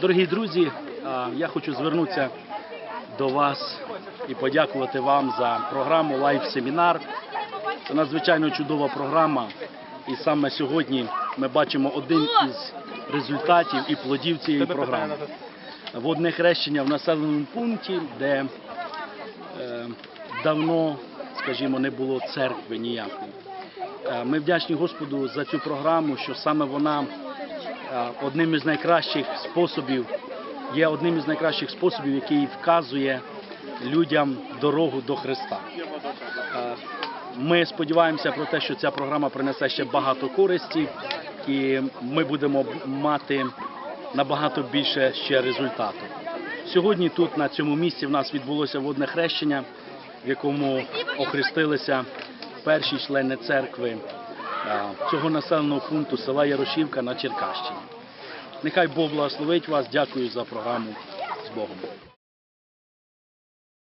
Дорогі друзі, я хочу звернутися до вас і подякувати вам за програму Лайф Семінар. Це надзвичайно чудова програма. І саме сьогодні ми бачимо один із результатів і плодів цієї програми. Водне хрещення в населеному пункті, де е, давно, скажімо, не було церкви ніякої. Е, Ми вдячні Господу за цю програму, що саме вона одним із найкращих способів, є одним із найкращих способів, який вказує людям дорогу до Христа. Е, Ми сподіваємося про те, що ця програма принесе ще багато користі, і ми будемо мати набагато більше ще результату. Сьогодні тут, на цьому місці, в нас відбулося водне хрещення, в якому охрестилися перші члени церкви е, цього населеного пункту села Ярошівка на Черкащині. Нехай Бог благословить вас. Дякую за програму з Богом.